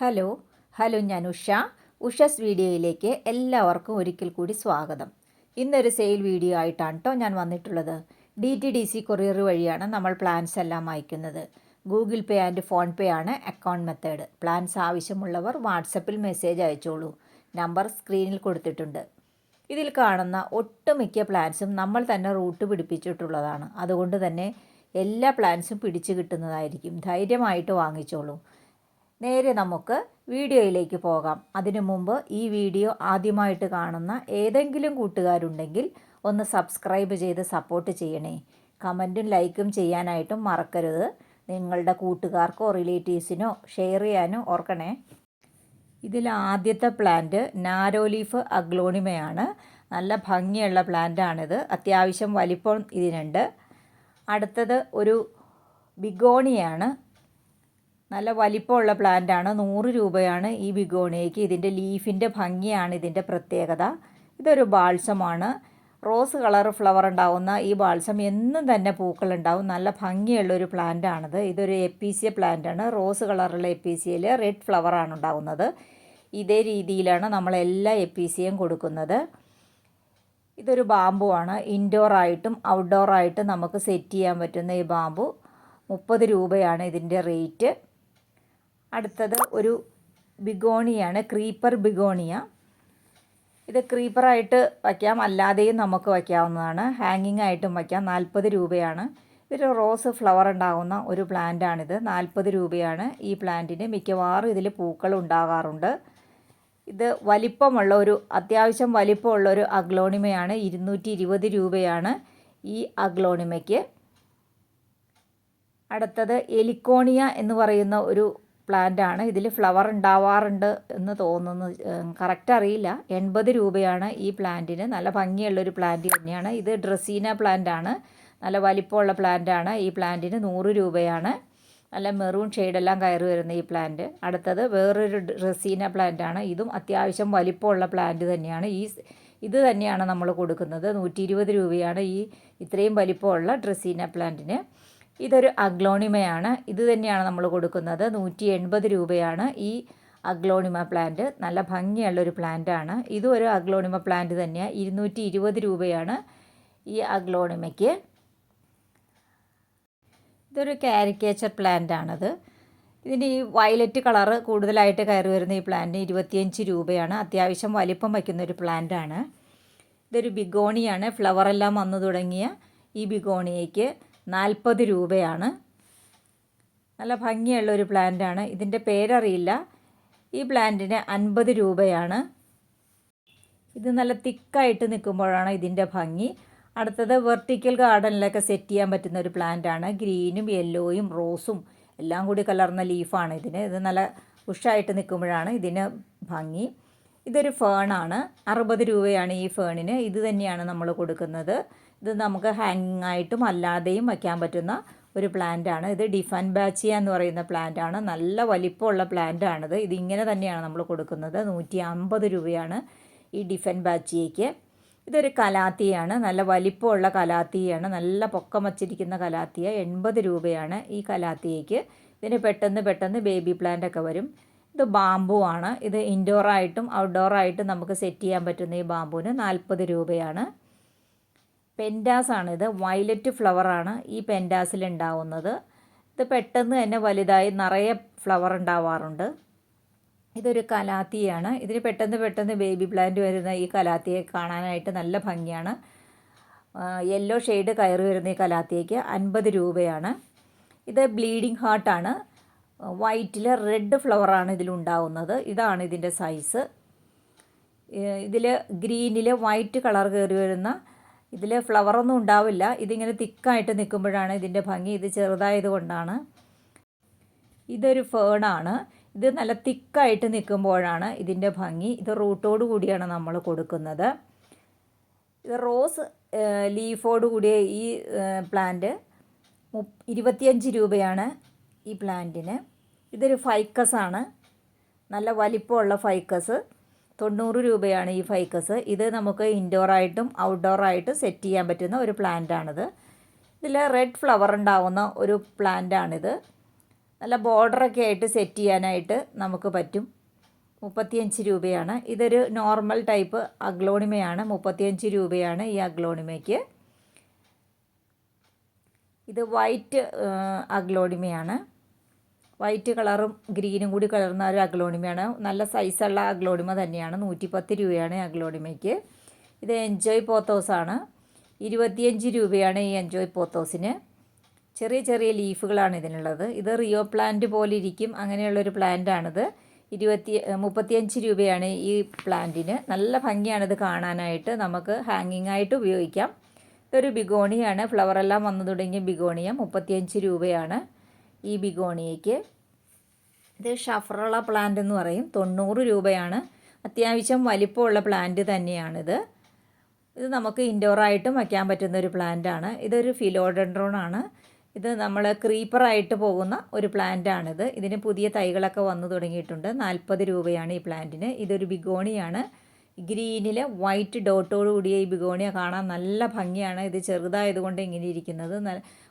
Hello hello ഞാൻ ഉഷ. ഉഷസ് വീഡിയോയിലേക്ക് എല്ലാവർക്കും ഒരിക്കൽ കൂടി സ്വാഗതം. ഇന്നൊരു സെയിൽ വീഡിയോ ആയിട്ടാണ് കേട്ടോ ഞാൻ വന്നിട്ടുള്ളത്. D T D C courier വഴിയാണ് നമ്മൾ പ്ലാൻസ് എല്ലാം അയക്കുന്നത്. Google Pay and PhonePe ആണ് അക്കൗണ്ട് മെത്തേഡ് പ്ലാൻസ് ആവശ്യമുള്ളവർ വാട്സപ്പിൽ മെസ്സേജ് അയച്ചോളൂ. നമ്പർ സ്ക്രീനിൽ കൊടുത്തിട്ടുണ്ട്. ഇതിൽ കാണുന്ന ഒട്ടുമിക്ക പ്ലാൻസും നമ്മൾ തന്നെ റൂട്ട് പിടിപ്പിച്ചിട്ടുള്ളതാണ്. അതുകൊണ്ട് തന്നെ എല്ലാ പ്ലാൻസും പിടിച്ചു കിട്ടുന്നതായിരിക്കും. ധൈര്യമായിട്ട് വാങ്ങിച്ചോളൂ. നേരെ നമുക്ക് വീഡിയോയിലേക്ക് പോകാം. അതിനു മുമ്പ് ഈ വീഡിയോ ആദ്യമായിട്ട് കാണുന്ന ഏതെങ്കിലും കൂട്ടുകാരുണ്ടെങ്കിൽ ഒന്ന് സബ്സ്ക്രൈബ് ചെയ്ത് സപ്പോർട്ട് ചെയ്യണേ. കമന്റും ലൈക്കും ചെയ്യാനായിട്ടും മറക്കരുത്. നിങ്ങളുടെ കൂട്ടുകാർക്കോ റിലേറ്റീവ്സിനോ ഷെയർ ചെയ്യാനോ ഓർക്കണേ. ഇതിൽ ആദ്യത്തെ പ്ലാന്റ് നാരോലീഫ് അഗ്ലോണിമയാണ്. നല്ല ഭംഗിയുള്ള പ്ലാന്റാണിത് അത്യാവശ്യം വലിപ്പം ഇതിനുണ്ട്. അടുത്തത് ഒരു ബിഗോണിയാണ്. നല്ല വലിപ്പമുള്ള ആണ് നൂറ് രൂപയാണ് ഈ ബിഗോണിയയ്ക്ക്. ഇതിന്റെ ലീഫിന്റെ ഭംഗിയാണ് ഇതിന്റെ പ്രത്യേകത. ഇതൊരു ബാൾസമാണ് റോസ് കളർ ഫ്ലവർ ഉണ്ടാവുന്ന ഈ ബാൾസം എന്നും തന്നെ പൂക്കൾ ഉണ്ടാവും നല്ല ഭംഗിയുള്ള ഒരു പ്ലാന്റ് ആണിത് ഇതൊരു എപ്പീസിയ ആണ് റോസ് കളറുള്ള എപ്പീസിയയിൽ റെഡ് ഫ്ലവർ ആണ് ഉണ്ടാവുന്നത്. ഇതേ രീതിയിലാണ് നമ്മൾ എല്ലാ എപ്പീസിയും കൊടുക്കുന്നത്. ഇതൊരു ബാമ്പു ആണ്. ഇൻഡോർ ആയിട്ടും ഔട്ട്ഡോർ ആയിട്ടും നമുക്ക് സെറ്റ് ചെയ്യാൻ പറ്റുന്ന ഈ ബാമ്പു. മുപ്പത് രൂപയാണ് ഇതിന്റെ റേറ്റ്. അടുത്തത് ഒരു ബിഗോണിയാണ് ക്രീപ്പർ ബിഗോണിയ. ഇത് ക്രീപ്പറായിട്ട് വയ്ക്കാം അല്ലാതെയും നമുക്ക് വയ്ക്കാവുന്നതാണ്. ഹാങ്ങിങ് ആയിട്ടും വയ്ക്കാം നാൽപ്പത് രൂപയാണ്. ഇതൊരു റോസ് ഫ്ലവർ ഉണ്ടാകുന്ന ഒരു പ്ലാന്റാണിത് നാൽപ്പത് രൂപയാണ്. ഈ പ്ലാന്റിന് മിക്കവാറും ഇതിൽ പൂക്കൾ ഉണ്ടാകാറുണ്ട്. ഇത് വലിപ്പമുള്ള ഒരു അത്യാവശ്യം വലിപ്പമുള്ള ഒരു അഗ്ലോണിമയാണ് ഇരുന്നൂറ്റി ഇരുപത് രൂപയാണ് ഈ അഗ്ലോണിമയ്ക്ക്. അടുത്തത് എലിക്കോണിയ എന്ന് പറയുന്ന ഒരു പ്ലാന്റ് ആണ്. ഇതിൽ ഫ്ലവർ ഉണ്ടാവാറുണ്ട് എന്ന് തോന്നുന്നു. കറക്റ്റ് അറിയില്ല. എൺപത് രൂപയാണ് ഈ പ്ലാന്റിന്. നല്ല ഭംഗിയുള്ളൊരു പ്ലാന്റ് തന്നെയാണ്. ഇത് ഡ്രസീന പ്ലാന്റ് ആണ്. നല്ല വലിപ്പമുള്ള പ്ലാന്റ് ആണ്. ഈ പ്ലാന്റിന് നൂറ് രൂപയാണ്. നല്ല മെറൂൺ ഷെയ്ഡെല്ലാം കയറി വരുന്ന ഈ പ്ലാന്റ്. അടുത്തത് വേറൊരു ഡ്രസീന പ്ലാന്റ് ആണ്. ഇതും അത്യാവശ്യം വലിപ്പമുള്ള പ്ലാന്റ് തന്നെയാണ്. ഈ ഇത് തന്നെയാണ് നമ്മൾ കൊടുക്കുന്നത്. നൂറ്റി ഇരുപത് രൂപയാണ് ഈ ഇത്രയും വലിപ്പമുള്ള ഡ്രസീന പ്ലാന്റിന്. ഇതൊരു അഗ്ലോണിമയാണ്. ഇത് തന്നെയാണ് നമ്മൾ കൊടുക്കുന്നത്. നൂറ്റി എൺപത് രൂപയാണ് ഈ അഗ്ലോണിമ പ്ലാന്റ്. നല്ല ഭംഗിയുള്ളൊരു പ്ലാന്റാണ്. ഇതും ഒരു അഗ്ലോണിമ പ്ലാന്റ് തന്നെയാണ് ഇരുന്നൂറ്റി ഇരുപത് രൂപയാണ് ഈ അഗ്ലോണിമയ്ക്ക്. ഇതൊരു കാരിക്കേച്ചർ പ്ലാന്റ് ആണത് ഇതിന് ഈ വയലറ്റ് കളറ് കൂടുതലായിട്ട് കയറി വരുന്ന ഈ പ്ലാന്റ് ഇരുപത്തിയഞ്ച് രൂപയാണ്. അത്യാവശ്യം വലിപ്പം വയ്ക്കുന്ന ഒരു പ്ലാന്റ് ആണ് ഇതൊരു ബിഗോണിയാണ്. ഫ്ലവറെല്ലാം വന്നു തുടങ്ങിയ ഈ ബിഗോണിയയ്ക്ക്. നാൽപ്പത് രൂപയാണ്. നല്ല ഭംഗിയുള്ള ഒരു പ്ലാന്റാണ്. ഇതിന്റെ പേരറിയില്ല. ഈ പ്ലാന്റിന് അൻപത് രൂപയാണ്. ഇത് നല്ല തിക്കായിട്ട് നിൽക്കുമ്പോഴാണ് ഇതിന്റെ ഭംഗി. അടുത്തത് വെർട്ടിക്കൽ ഗാർഡനിലൊക്കെ സെറ്റ് ചെയ്യാൻ പറ്റുന്ന ഒരു പ്ലാന്റാണ്. ഗ്രീനും യെല്ലോയും റോസും എല്ലാം കൂടി കലർന്ന ലീഫാണ് ഇതിന്. ഇത് നല്ല ഉഷായിട്ട് നിൽക്കുമ്പോഴാണ് ഇതിന് ഭംഗി. ഇതൊരു ഫേണാണ്. അറുപത് രൂപയാണ് ഈ ഫേണിന്. ഇത് തന്നെയാണ് നമ്മൾ കൊടുക്കുന്നത്. ഇത് നമുക്ക് ഹാങ്ങിങ് ആയിട്ടും അല്ലാതെയും വയ്ക്കാൻ പറ്റുന്ന ഒരു പ്ലാന്റ് ആണ്. ഇത് ഡിഫൻ ബാച്ചിയ എന്ന് പറയുന്ന പ്ലാന്റ് ആണ്. നല്ല വലിപ്പമുള്ള പ്ലാന്റ് ആണിത്. ഇത് ഇങ്ങനെ തന്നെയാണ് നമ്മൾ കൊടുക്കുന്നത്. നൂറ്റി അമ്പത് രൂപയാണ് ഈ ഡിഫൻ ബാച്ചിയയ്ക്ക് ഇതൊരു കലാത്തിയാണ്. നല്ല വലിപ്പമുള്ള കലാത്തിയാണ്. നല്ല പൊക്കം വച്ചിരിക്കുന്ന കലാത്തിയ. എൺപത് രൂപയാണ് ഈ കലാത്തിയയ്ക്ക്. ഇതിന് പെട്ടെന്ന് പെട്ടെന്ന് ബേബി പ്ലാന്റ് ഒക്കെ വരും. ഇത് ബാമ്പു ആണ്. ഇത് ഇൻഡോർ ആയിട്ടും ഔട്ട്ഡോർ ഔട്ട്ഡോറായിട്ടും നമുക്ക് സെറ്റ് ചെയ്യാൻ പറ്റുന്ന ഈ ബാമ്പുവിന് നാൽപ്പത് രൂപയാണ്. പെൻഡാസ് ആണ്. ഇത് വയലറ്റ് ആണ് ഈ പെൻഡാസിൽ ഉണ്ടാവുന്നത്. ഇത് പെട്ടെന്ന് തന്നെ വലുതായി നിറയെ ഫ്ലവർ ഉണ്ടാവാറുണ്ട്. ഇതൊരു കലാത്തിയാണ്. ഇതിന് പെട്ടെന്ന് പെട്ടെന്ന് ബേബി പ്ലാന്റ് വരുന്ന ഈ കലാത്തിയെ കാണാനായിട്ട് നല്ല ഭംഗിയാണ്. യെല്ലോ ഷെയ്ഡ് കയറി വരുന്ന ഈ കലാത്തിയയ്ക്ക് അൻപത് രൂപയാണ്. ഇത് ബ്ലീഡിങ് ഹാർട്ടാണ് വൈറ്റിൽ റെഡ് ഫ്ലവറാണ് ഇതിലുണ്ടാവുന്നത് ഇതാണ് ഇതിന്റെ സൈസ്. ഇതിൽ ഗ്രീനിൽ വൈറ്റ് കളർ കയറി വരുന്ന ഇതിൽ ഫ്ലവറൊന്നും ഉണ്ടാവില്ല. ഇതിങ്ങനെ തിക്കായിട്ട് നിൽക്കുമ്പോഴാണ് ഇതിന്റെ ഭംഗി. ഇത് ചെറുതായത് കൊണ്ടാണ്. ഇതൊരു ഫേണാണ്. ഇത് നല്ല തിക്കായിട്ട് നിൽക്കുമ്പോഴാണ് ഇതിന്റെ ഭംഗി. ഇത് റൂട്ടോട് കൂടിയാണ് നമ്മൾ കൊടുക്കുന്നത്. ഇത് റോസ് ലീഫോട് കൂടിയ ഈ പ്ലാന്റ് ഇരുപത്തിയഞ്ച് രൂപയാണ് ഈ പ്ലാന്റിന്. ഇതൊരു ഫൈക്കസ് ആണ്. നല്ല വലിപ്പമുള്ള ഫൈക്കസ് തൊണ്ണൂറ് രൂപയാണ് ഈ ഫൈക്കസ് ഇത് നമുക്ക് ഇൻഡോറായിട്ടും ഔട്ട്ഡോറായിട്ടും സെറ്റ് ചെയ്യാൻ പറ്റുന്ന ഒരു പ്ലാന്റാണിത് ഇതിൽ റെഡ് ഫ്ലവർ ഉണ്ടാവുന്ന ഒരു പ്ലാന്റാണിത് നല്ല ബോർഡറൊക്കെ ആയിട്ട് സെറ്റ് ചെയ്യാനായിട്ട് നമുക്ക് പറ്റും. മുപ്പത്തിയഞ്ച് രൂപയാണ്. ഇതൊരു നോർമൽ ടൈപ്പ് അഗ്ലോണിമയാണ് മുപ്പത്തിയഞ്ച് രൂപയാണ് ഈ അഗ്ലോണിമയ്ക്ക്. ഇത് വൈറ്റ് അഗ്ലോണിമയാണ്. വൈറ്റ് കളറും ഗ്രീനും കൂടി കലർന്ന ഒരു അഗ്ലോണിമയാണ്. നല്ല സൈസുള്ള അഗ്ലോണിമ തന്നെയാണ്. നൂറ്റിപ്പത്ത് രൂപയാണ് അഗ്ലോണിമയ്ക്ക്. ഇത് എൻജോയ് പോത്തോസാണ് ഇരുപത്തിയഞ്ച് രൂപയാണ് ഈ എൻജോയ് പോത്തോസിന് ചെറിയ ചെറിയ ലീഫുകളാണ് ഇതിനുള്ളത്. ഇത് റിയോ പ്ലാന്റ് പോലെ ഇരിക്കും. അങ്ങനെയുള്ളൊരു പ്ലാന്റാണിത് ഇരുപത്തി മുപ്പത്തിയഞ്ച് രൂപയാണ് ഈ പ്ലാന്റിന് നല്ല ഭംഗിയാണിത് കാണാനായിട്ട്. നമുക്ക് ഹാങ്ങിങ് ആയിട്ട് ഉപയോഗിക്കാം. ഇതൊരു ബിഗോണിയാണ്. ഫ്ലവറെല്ലാം വന്നു തുടങ്ങിയ ബിഗോണിയ. മുപ്പത്തിയഞ്ച് രൂപയാണ്. ഈ ബിഗോണിയയ്ക്ക്. ഇത് ഷഫറുള്ള പ്ലാന്റ് എന്ന് പറയും. തൊണ്ണൂറ് രൂപയാണ്. അത്യാവശ്യം വലിപ്പമുള്ള പ്ലാന്റ് തന്നെയാണിത്. ഇത് നമുക്ക് ഇൻഡോറായിട്ടും വയ്ക്കാൻ പറ്റുന്ന ഒരു പ്ലാന്റാണ് ഇതൊരു ഫിലോഡൻഡ്രോൺ ആണ്. ഇത് നമ്മൾ ക്രീപ്പറായിട്ട് പോകുന്ന ഒരു പ്ലാന്റാണിത് ഇതിന് പുതിയ തൈകളൊക്കെ വന്നു തുടങ്ങിയിട്ടുണ്ട്. നാൽപ്പത് രൂപയാണ് ഈ പ്ലാന്റിന് ഇതൊരു ബിഗോണിയാണ്. ഗ്രീനിൽ വൈറ്റ് ഡോട്ടോട് കൂടിയ ഈ ബിഗോണിയ കാണാൻ നല്ല ഭംഗിയാണ്. ഇത് ചെറുതായതുകൊണ്ട് ഇങ്ങനെ ഇരിക്കുന്നത്.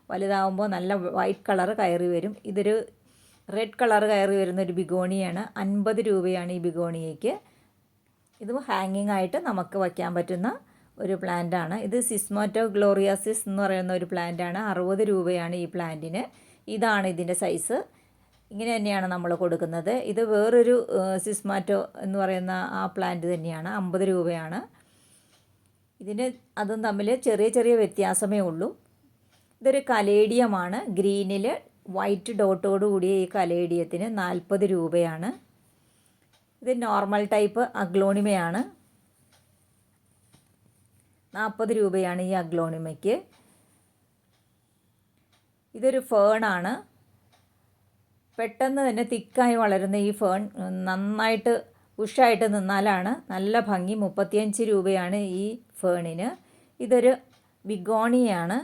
വലുതാവുമ്പോൾ നല്ല വൈറ്റ് കളർ കയറി വരും. ഇതൊരു റെഡ് കളർ കയറി വരുന്ന ഒരു ബിഗോണിയാണ്. അൻപത് രൂപയാണ് ഈ ബിഗോണിയയ്ക്ക് ഇത് ഹാങ്ങിങ് ആയിട്ട് നമുക്ക് വയ്ക്കാൻ പറ്റുന്ന ഒരു പ്ലാന്റാണ് ഇത് സിസ്മോറ്റോ ഗ്ലോറിയാസിസ് എന്ന് പറയുന്ന ഒരു പ്ലാന്റാണ് അറുപത് രൂപയാണ് ഈ പ്ലാന്റിന് ഇതാണ് ഇതിന്റെ സൈസ് ഇങ്ങനെ തന്നെയാണ് നമ്മൾ കൊടുക്കുന്നത്. ഇത് വേറൊരു സിസ്മാറ്റോ എന്ന് പറയുന്ന ആ പ്ലാന്റ് തന്നെയാണ്. അമ്പത് രൂപയാണ്. ഇതിന് അതും തമ്മിൽ ചെറിയ ചെറിയ വ്യത്യാസമേ ഉള്ളൂ. ഇതൊരു കലേഡിയമാണ്. ഗ്രീനിൽ വൈറ്റ് ഡോട്ടോട് കൂടിയ ഈ കലേഡിയത്തിന് നാൽപ്പത് രൂപയാണ്. ഇത് നോർമൽ ടൈപ്പ് അഗ്ലോണിമയാണ്. നാൽപ്പത് രൂപയാണ് ഈ അഗ്ലോണിമയ്ക്ക്. ഇതൊരു ഫേണാണ് പെട്ടെന്ന് തന്നെ തിക്കായി വളരുന്ന ഈ ഫേൺ നന്നായിട്ട് ഉഷായിട്ട് നിന്നാലാണ് നല്ല ഭംഗി. മുപ്പത്തിയഞ്ച് രൂപയാണ് ഈ ഫേണിന് ഇതൊരു ബിഗോണിയാണ്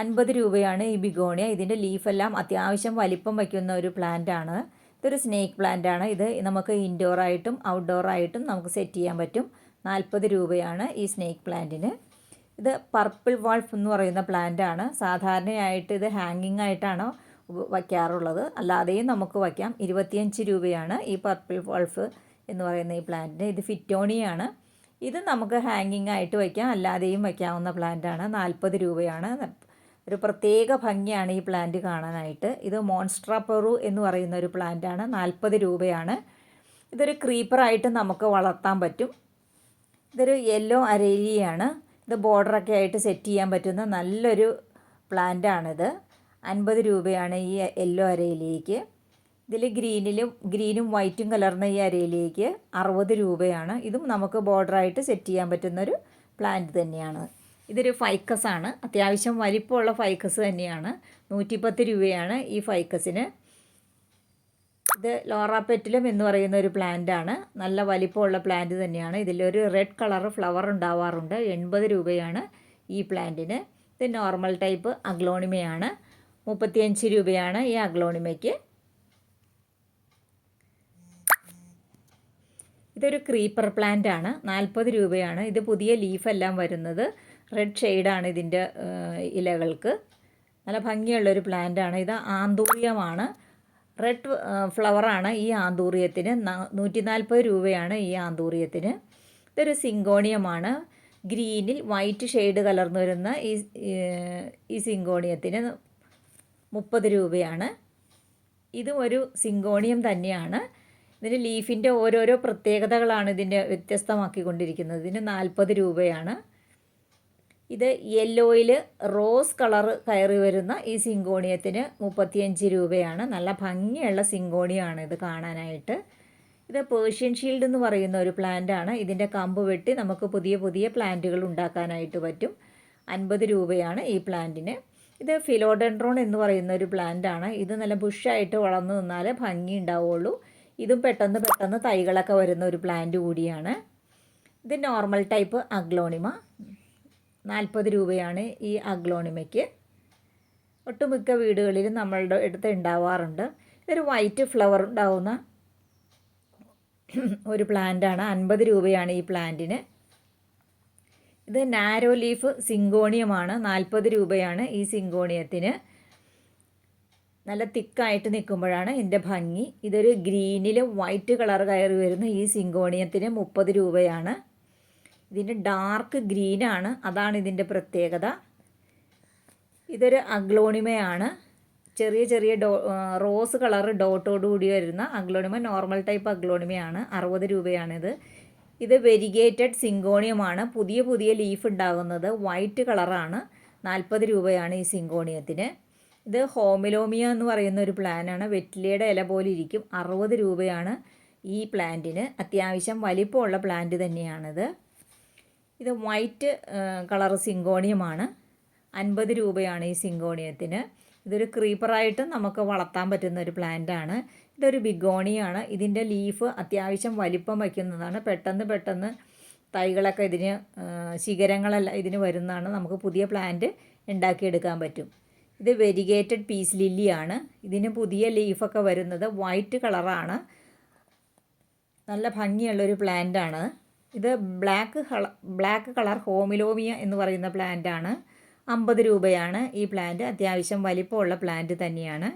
അൻപത് രൂപയാണ് ഈ ബിഗോണിയ. ഇതിന്റെ ലീഫെല്ലാം അത്യാവശ്യം വലിപ്പം വയ്ക്കുന്ന ഒരു പ്ലാന്റ് ആണ്. ഇതൊരു സ്നേക്ക് ആണ്. ഇത് നമുക്ക് ഇൻഡോറായിട്ടും ഔട്ട്ഡോറായിട്ടും നമുക്ക് സെറ്റ് ചെയ്യാൻ പറ്റും. നാൽപ്പത് രൂപയാണ് ഈ സ്നേക്ക് പ്ലാന്റിന് ഇത് പർപ്പിൾ വാൾഫ് എന്ന് പറയുന്ന പ്ലാന്റ് ആണ്. സാധാരണയായിട്ട് ഇത് ഹാങ്ങിങ് ആയിട്ടാണ് വയ്ക്കാറുള്ളത്. അല്ലാതെയും നമുക്ക് വയ്ക്കാം. ഇരുപത്തിയഞ്ച് രൂപയാണ് ഈ പർപ്പിൾ വാൾഫ് എന്ന് പറയുന്ന ഈ പ്ലാന്റിന് ഇത് ഫിറ്റോണിയാണ് ഇത് നമുക്ക് ഹാങ്ങിങ് ആയിട്ട് വയ്ക്കാം. അല്ലാതെയും വയ്ക്കാവുന്ന പ്ലാന്റാണ് നാൽപ്പത് രൂപയാണ്. ഒരു പ്രത്യേക ഭംഗിയാണ് ഈ പ്ലാന്റ് കാണാനായിട്ട്. ഇത് മോൺസ്ട്ര പെറു എന്ന് പറയുന്ന ഒരു പ്ലാന്റാണ് നാൽപ്പത് രൂപയാണ്. ഇതൊരു ക്രീപ്പറായിട്ട് നമുക്ക് വളർത്താൻ പറ്റും. ഇതൊരു യെല്ലോ അരേലിയാണ്. ഇത് ബോർഡറൊക്കെ ആയിട്ട് സെറ്റ് ചെയ്യാൻ പറ്റുന്ന നല്ലൊരു പ്ലാന്റാണിത് അൻപത് രൂപയാണ് ഈ യെല്ലോ അരയിലേക്ക് ഇതിൽ ഗ്രീനിലും ഗ്രീനും വൈറ്റും കലർന്ന ഈ അരയിലേക്ക് അറുപത് രൂപയാണ്. ഇതും നമുക്ക് ബോർഡറായിട്ട് സെറ്റ് ചെയ്യാൻ പറ്റുന്നൊരു പ്ലാന്റ് തന്നെയാണ്. ഇതൊരു ഫൈക്കസ് ആണ്. അത്യാവശ്യം വലിപ്പമുള്ള ഫൈക്കസ് തന്നെയാണ്. നൂറ്റിപ്പത്ത് രൂപയാണ് ഈ ഫൈക്കസിന് ഇത് ലോറാപ്പെറ്റിലും എന്ന് പറയുന്ന ഒരു പ്ലാന്റ് ആണ്. നല്ല വലിപ്പമുള്ള പ്ലാന്റ് തന്നെയാണ്. ഇതിലൊരു റെഡ് കളർ ഫ്ലവർ ഉണ്ടാവാറുണ്ട്. എൺപത് രൂപയാണ് ഈ പ്ലാന്റിന് ഇത് നോർമൽ ടൈപ്പ് അഗ്ലോണിമയാണ് മുപ്പത്തിയഞ്ച് രൂപയാണ് ഈ അഗ്ലോണിമയ്ക്ക് ഇതൊരു ക്രീപ്പർ പ്ലാന്റ് ആണ്. നാൽപ്പത് രൂപയാണ്. ഇത് പുതിയ ലീഫെല്ലാം വരുന്നത്. റെഡ് ഷെയ്ഡാണ് ഇതിന്റെ ഇലകൾക്ക്. നല്ല ഭംഗിയുള്ളൊരു ആണ്. ഇത് ആന്തൂറിയമാണ്. റെഡ് ഫ്ലവറാണ് ഈ ആന്തൂറിയത്തിന്. നൂറ്റി നാൽപ്പത് രൂപയാണ് ഈ ആന്തൂറിയത്തിന്. ഇതൊരു സിങ്കോണിയമാണ്. ഗ്രീനിൽ വൈറ്റ് ഷെയ്ഡ് കലർന്നു വരുന്ന ഈ ഈ സിങ്കോണിയത്തിന് മുപ്പത് രൂപയാണ്. ഇതും ഒരു സിങ്കോണിയം തന്നെയാണ്. ഇതിന്റെ ലീഫിന്റെ ഓരോരോ പ്രത്യേകതകളാണ് ഇതിന്റെ വ്യത്യസ്തമാക്കിക്കൊണ്ടിരിക്കുന്നത്. ഇതിന് നാൽപ്പത് രൂപയാണ്. ഇത് യെല്ലോയിൽ റോസ് കളർ കയറി വരുന്ന ഈ സിങ്കോണിയത്തിന് മുപ്പത്തിയഞ്ച് രൂപയാണ്. നല്ല ഭംഗിയുള്ള സിങ്കോണിയാണ് ഇത് കാണാനായിട്ട്. ഇത് പേർഷ്യൻ ഷീൽഡ് എന്ന് പറയുന്ന ഒരു പ്ലാന്റ് ആണ്. ഇതിന്റെ കമ്പ് വെട്ടി നമുക്ക് പുതിയ പുതിയ പ്ലാന്റുകൾ ഉണ്ടാക്കാനായിട്ട് പറ്റും. അൻപത് രൂപയാണ് ഈ പ്ലാന്റിന് ഇത് ഫിലോഡെൻഡ്രോൺ എന്ന് പറയുന്ന ഒരു പ്ലാന്റ് ആണ്. ഇത് നല്ല ബുഷായിട്ട് വളർന്നു നിന്നാൽ ഭംഗി ഉണ്ടാവുള്ളൂ. ഇതും പെട്ടെന്ന് പെട്ടെന്ന് തൈകളൊക്കെ വരുന്ന ഒരു പ്ലാന്റ് കൂടിയാണ്. ഇത് നോർമൽ ടൈപ്പ് അഗ്ലോണിമ. നാൽപ്പത് രൂപയാണ് ഈ അഗ്ലോണിമയ്ക്ക്. ഒട്ടുമിക്ക വീടുകളിലും നമ്മളുടെ അടുത്ത് ഉണ്ടാവാറുണ്ട്. ഇതൊരു വൈറ്റ് ഫ്ലവർ ഉണ്ടാവുന്ന ഒരു പ്ലാന്റാണ്. അൻപത് രൂപയാണ് ഈ പ്ലാന്റിന്. ഇത് നാരോ ലീഫ് സിങ്കോണിയമാണ്. നാൽപ്പത് രൂപയാണ് ഈ സിങ്കോണിയത്തിന്. നല്ല തിക്കായിട്ട് നിൽക്കുമ്പോഴാണ് ഇതിന്റെ ഭംഗി. ഇതൊരു ഗ്രീനിൽ വൈറ്റ് കളർ കയറി വരുന്ന ഈ സിങ്കോണിയത്തിന് മുപ്പത് രൂപയാണ്. ഇതിന്റെ ഡാർക്ക് ഗ്രീനാണ് അതാണ് ഇതിന്റെ പ്രത്യേകത. ഇതൊരു അഗ്ലോണിമയാണ്. ചെറിയ ചെറിയ ഡോ റോസ് കളർ ഡോട്ടോട് കൂടി വരുന്ന അഗ്ലോണിമ നോർമൽ ടൈപ്പ് അഗ്ലോണിമയാണ്. അറുപത് രൂപയാണിത്. ഇത് വെരിഗേറ്റഡ് സിങ്കോണിയമാണ്. പുതിയ പുതിയ ലീഫ് ഉണ്ടാകുന്നത് വൈറ്റ് കളറാണ് നാൽപ്പത് രൂപയാണ് ഈ സിങ്കോണിയത്തിന്. ഇത് ഹോമിലോമിയ എന്ന് പറയുന്ന ഒരു പ്ലാനാണ് വെറ്റിലയുടെ ഇല പോലെ ഇരിക്കും. അറുപത് രൂപയാണ് ഈ പ്ലാന്റിന് അത്യാവശ്യം വലിപ്പമുള്ള പ്ലാന്റ് തന്നെയാണിത്. ഇത് വൈറ്റ് കളർ സിങ്കോണിയമാണ്. അൻപത് രൂപയാണ് ഈ സിങ്കോണിയത്തിന്. ഇതൊരു ക്രീപ്പറായിട്ട് നമുക്ക് വളർത്താൻ പറ്റുന്ന ഒരു പ്ലാന്റ് ആണ്. ഇതൊരു ബിഗോണിയാണ്. ഇതിന്റെ ലീഫ് അത്യാവശ്യം വലിപ്പം വയ്ക്കുന്നതാണ്. പെട്ടെന്ന് പെട്ടെന്ന് തൈകളൊക്കെ ഇതിന് ശിഖരങ്ങളെല്ലാം ഇതിന് വരുന്നതാണ്. നമുക്ക് പുതിയ പ്ലാന്റ് ഉണ്ടാക്കിയെടുക്കാൻ പറ്റും. ഇത് വെരിഗേറ്റഡ് പീസ് ലില്ലിയാണ് ഇതിന് പുതിയ ലീഫൊക്കെ വരുന്നത് വൈറ്റ് കളറാണ് നല്ല ഭംഗിയുള്ളൊരു പ്ലാന്റാണ് ഇത് ബ്ലാക്ക് ബ്ലാക്ക് കളർ ഹോമിലോമിയ എന്ന് പറയുന്ന പ്ലാന്റ് ആണ്. അമ്പത് രൂപയാണ് ഈ പ്ലാന്റ് അത്യാവശ്യം വലിപ്പമുള്ള പ്ലാന്റ് തന്നെയാണ്.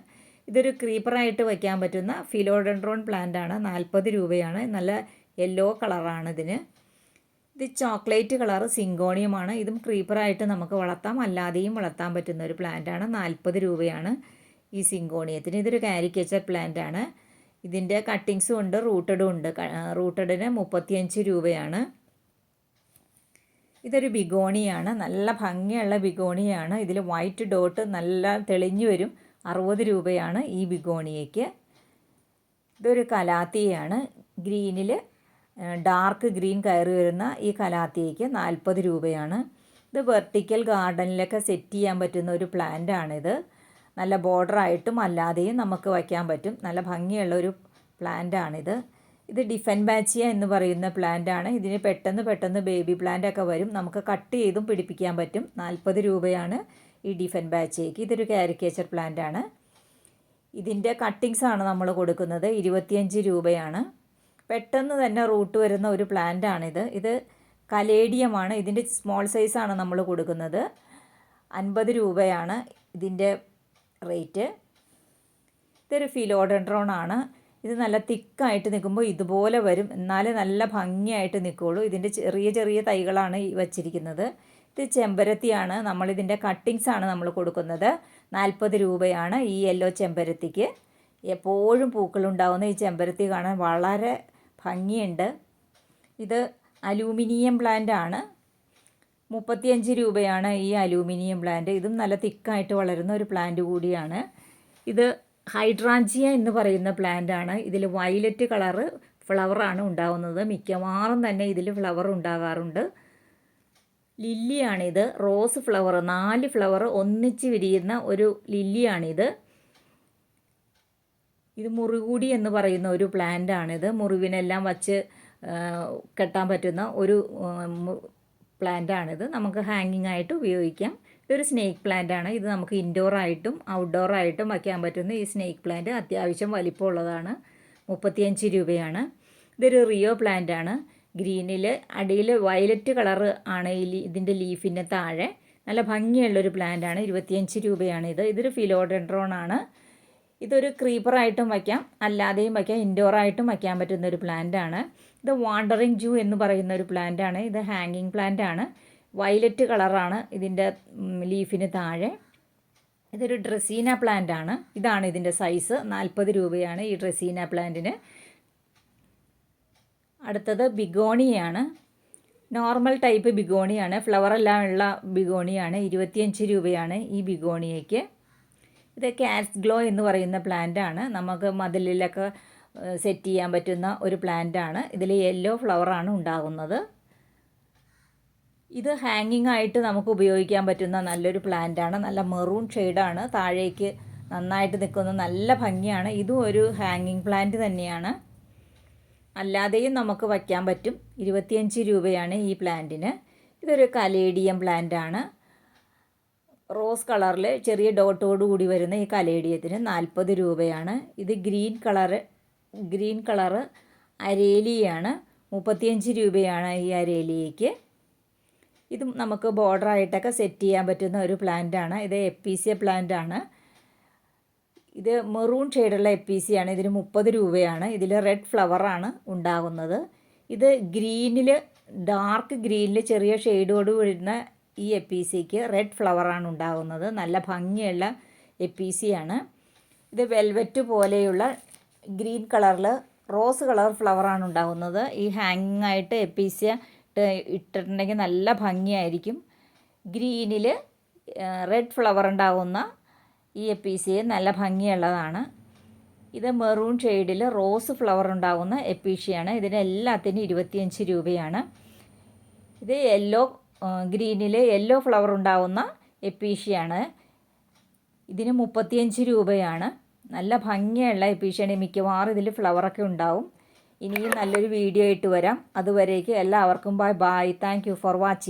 ഇതൊരു ക്രീപ്പറായിട്ട് വയ്ക്കാൻ പറ്റുന്ന ഫിലോഡൻഡ്രോൺ പ്ലാന്റ് ആണ്. നാൽപ്പത് രൂപയാണ്. നല്ല യെല്ലോ കളറാണ് ഇതിന്. ഇത് ചോക്ലേറ്റ് കളർ സിങ്കോണിയമാണ് ഇതും ക്രീപ്പറായിട്ട് നമുക്ക് വളർത്താം. അല്ലാതെയും വളർത്താൻ പറ്റുന്ന ഒരു പ്ലാന്റാണ് നാൽപ്പത് രൂപയാണ് ഈ സിങ്കോണിയത്തിന് ഇതൊരു കാരിക്കേച്ചർ പ്ലാന്റാണ് ഇതിന്റെ കട്ടിങ്സും ഉണ്ട് റൂട്ടഡും ഉണ്ട്. റൂട്ടഡിന് മുപ്പത്തിയഞ്ച് രൂപയാണ്. ഇതൊരു ബിഗോണിയാണ് നല്ല ഭംഗിയുള്ള ബിഗോണിയാണ്. ഇതിൽ വൈറ്റ് ഡോട്ട് നല്ല തെളിഞ്ഞു വരും. അറുപത് രൂപയാണ് ഈ ബിഗോണിയയ്ക്ക്. ഇതൊരു കലാത്തിയാണ് ഗ്രീനിൽ ഡാർക്ക് ഗ്രീൻ കയറി വരുന്ന ഈ കലാത്തിയയ്ക്ക് നാൽപ്പത് രൂപയാണ്. ഇത് വെർട്ടിക്കൽ ഗാർഡനിലൊക്കെ സെറ്റ് ചെയ്യാൻ പറ്റുന്ന ഒരു പ്ലാന്റാണിത് നല്ല ബോർഡറായിട്ടും അല്ലാതെയും നമുക്ക് വയ്ക്കാൻ പറ്റും. നല്ല ഭംഗിയുള്ള ഒരു പ്ലാന്റ് ആണിത്. ഇത് ഡിഫൻ ബാച്ചിയ എന്ന് പറയുന്ന പ്ലാന്റ് ആണ്. ഇതിന് പെട്ടെന്ന് പെട്ടെന്ന് ബേബി പ്ലാന്റ് ഒക്കെ വരും. നമുക്ക് കട്ട് ചെയ്തും പിടിപ്പിക്കാൻ പറ്റും. നാൽപ്പത് രൂപയാണ് ഈ ഡിഫൻ ബാച്ചിയയ്ക്ക് ഇതൊരു കാരിക്കേച്ചർ പ്ലാന്റ് ആണ്. ഇതിന്റെ ആണ് നമ്മൾ കൊടുക്കുന്നത്. ഇരുപത്തിയഞ്ച് രൂപയാണ്. പെട്ടെന്ന് തന്നെ റൂട്ട് വരുന്ന ഒരു പ്ലാന്റ് ആണിത്. ഇത് കലേഡിയമാണ് ഇതിന്റെ സ്മോൾ സൈസാണ് നമ്മൾ കൊടുക്കുന്നത്. അൻപത് രൂപയാണ് ഇതിന്റെ റേറ്റ്. ഇതൊരു ഫിലോഡൻഡ്രോൺ ആണ് ഇത് നല്ല തിക്കായിട്ട് നിൽക്കുമ്പോൾ ഇതുപോലെ വരും. എന്നാലേ നല്ല ഭംഗിയായിട്ട് നിൽക്കുകയുള്ളൂ ഇതിന്റെ ചെറിയ ചെറിയ തൈകളാണ് വച്ചിരിക്കുന്നത്. ഇത് ചെമ്പരത്തിയാണ്. നമ്മളിതിന്റെ കട്ടിങ്സ് ആണ് നമ്മൾ കൊടുക്കുന്നത്. നാൽപ്പത് രൂപയാണ് ഈ യെല്ലോ ചെമ്പരത്തിക്ക്. എപ്പോഴും പൂക്കളുണ്ടാകുന്ന ഈ ചെമ്പരത്തി കാണാൻ വളരെ ഭംഗിയുണ്ട്. ഇത് അലൂമിനിയം പ്ലാന്റ് ആണ് മുപ്പത്തിയഞ്ച് രൂപയാണ് ഈ അലൂമിനിയം പ്ലാന്റ് ഇതും നല്ല തിക്കായിട്ട് വളരുന്ന ഒരു പ്ലാന്റ് കൂടിയാണ്. ഇത് ഹൈഡ്രാഞ്ചിയ എന്ന് പറയുന്ന പ്ലാന്റ് ആണ്. ഇതിൽ വയലറ്റ് കളറ് ഫ്ലവറാണ് ഉണ്ടാകുന്നത് മിക്കവാറും തന്നെ ഇതിൽ ഫ്ലവർ ഉണ്ടാകാറുണ്ട് ലില്ലിയാണിത്. റോസ് ഫ്ലവർ നാല് ഫ്ലവർ ഒന്നിച്ച് വിരിയുന്ന ഒരു ലില്ലിയാണിത്. ഇത് മുറികൂടി എന്ന് പറയുന്ന ഒരു പ്ലാന്റ് ആണിത്. മുറിവിനെല്ലാം വച്ച് കെട്ടാൻ പറ്റുന്ന ഒരു പ്ലാന്റ് ആണിത് നമുക്ക് ഹാങ്ങിങ് ആയിട്ട് ഉപയോഗിക്കാം. ഇതൊരു സ്നേക്ക് പ്ലാന്റ് ആണ്. ഇത് നമുക്ക് ഇൻഡോർ ആയിട്ടും ഔട്ട്ഡോർ ആയിട്ടും വയ്ക്കാൻ പറ്റുന്ന ഈ സ്നേക്ക് പ്ലാന്റ് അത്യാവശ്യം വലിപ്പമുള്ളതാണ്. മുപ്പത്തിയഞ്ച് രൂപയാണ്. ഇതൊരു റിയോ പ്ലാന്റ് ആണ്. ഗ്രീനിൽ അടിയിൽ വയലറ്റ് കളർ ആണ് ഈ ഇതിന്റെ ലീഫിന്റെ താഴെ. നല്ല ഭംഗിയുള്ളൊരു പ്ലാന്റ് ആണ്. ഇരുപത്തിയഞ്ച് രൂപയാണ് ഇത്. ഇതൊരു ഫിലോഡെൻഡ്രോൺ ആണ്. ഇതൊരു ക്രീപ്പറായിട്ടും വയ്ക്കാം. അല്ലാതെയും വയ്ക്കാം. ഇൻഡോറായിട്ടും വയ്ക്കാൻ പറ്റുന്ന ഒരു പ്ലാന്റ് ആണ്. ഇത് വാണ്ടറിങ് ജൂ എന്ന് പറയുന്ന ഒരു പ്ലാന്റ് ആണ് ഇത് ഹാങ്ങിങ് പ്ലാന്റ് ആണ് വയലറ്റ് കളറാണ് ഇതിന്റെ ലീഫിന് താഴെ. ഇതൊരു ഡ്രസീന പ്ലാന്റ് ആണ് ഇതാണ് ഇതിന്റെ സൈസ്. നാൽപ്പത് രൂപയാണ് ഈ ഡ്രസീന പ്ലാന്റിന്. അടുത്തത് ബിഗോണിയാണ് നോർമൽ ടൈപ്പ് ബിഗോണിയാണ്. ഫ്ലവർ എല്ലാം ഉള്ള ബിഗോണിയാണ്. ഇരുപത്തിയഞ്ച് രൂപയാണ് ഈ ബിഗോണിയയ്ക്ക്. ഇത് കാറ്റ്സ് ഗ്ലോ എന്ന് പറയുന്ന പ്ലാന്റ് ആണ് നമുക്ക് മതിലിലൊക്കെ സെറ്റ് ചെയ്യാൻ പറ്റുന്ന ഒരു പ്ലാന്റ് ആണ്. ഇതിൽ യെല്ലോ ഫ്ലവറാണ് ഉണ്ടാകുന്നത്. ഇത് ഹാങ്ങിങ് ആയിട്ട് നമുക്ക് ഉപയോഗിക്കാൻ പറ്റുന്ന നല്ലൊരു പ്ലാന്റ് ആണ്. നല്ല മെറൂൺ ഷെയ്ഡാണ് താഴേക്ക് നന്നായിട്ട് നിൽക്കുന്ന നല്ല ഭംഗിയാണ്. ഇതും ഒരു ഹാങ്ങിങ് പ്ലാന്റ് തന്നെയാണ്. അല്ലാതെയും നമുക്ക് വയ്ക്കാൻ പറ്റും. ഇരുപത്തിയഞ്ച് രൂപയാണ് ഈ പ്ലാന്റിന് ഇതൊരു കലേഡിയം പ്ലാന്റ് ആണ്. റോസ് കളറിൽ ചെറിയ ഡോട്ടോട് കൂടി വരുന്ന ഈ കലേഡിയത്തിന് നാൽപ്പത് രൂപയാണ്. ഇത് ഗ്രീൻ കളറ് ഗ്രീൻ കളറ് അരേലിയാണ്. മുപ്പത്തിയഞ്ച് രൂപയാണ് ഈ അരേലിയയ്ക്ക് ഇത് നമുക്ക് ബോർഡറായിട്ടൊക്കെ സെറ്റ് ചെയ്യാൻ പറ്റുന്ന ഒരു പ്ലാന്റ് ആണ്. ഇത് എപ്പീസിയ പ്ലാന്റ് ആണ്. ഇത് മെറൂൺ ഷെയ്ഡുള്ള എപ്പീസിയാണ് ഇതിന് മുപ്പത് രൂപയാണ്. ഇതിൽ റെഡ് ഫ്ലവറാണ് ഉണ്ടാകുന്നത്. ഇത് ഗ്രീനിൽ ഡാർക്ക് ഗ്രീനിൽ ചെറിയ ഷെയ്ഡോട് വരുന്ന ഈ എപ്പീസിക്ക് റെഡ് ഫ്ലവറാണ് ഉണ്ടാകുന്നത്. നല്ല ഭംഗിയുള്ള എപ്പീസിയാണ് ഇത് വെൽവെറ്റ് പോലെയുള്ള ഗ്രീൻ കളറിൽ റോസ് കളർ ഫ്ലവറാണ് ഉണ്ടാകുന്നത് ഈ ഹാങ്ങിങ് ആയിട്ട് എ പി സി ഇട്ടിട്ടുണ്ടെങ്കിൽ നല്ല ഭംഗിയായിരിക്കും. ഗ്രീനിൽ റെഡ് ഫ്ലവർ ഉണ്ടാകുന്ന ഈ എ പി സി നല്ല ഭംഗിയുള്ളതാണ്. ഇത് മെറൂൺ ഷെയ്ഡിൽ റോസ് ഫ്ലവർ ഉണ്ടാകുന്ന എപ്പീഷ്യയാണ് ഇതിന് എല്ലാത്തിനും ഇരുപത്തിയഞ്ച് രൂപയാണ്. ഇത് യെല്ലോ ഗ്രീനിൽ യെല്ലോ ഫ്ലവർ ഉണ്ടാകുന്ന എപ്പീഷ്യയാണ് ഇതിന് മുപ്പത്തിയഞ്ച് രൂപയാണ്. നല്ല ഭംഗിയുള്ള എപ്പീഷ്യയാണ് മിക്കവാറും ഇതിൽ ഫ്ലവറൊക്കെ ഉണ്ടാവും. ഇനിയും നല്ലൊരു വീഡിയോ ആയിട്ട് വരാം. അതുവരേക്കും എല്ലാവർക്കും bye bye thank for watching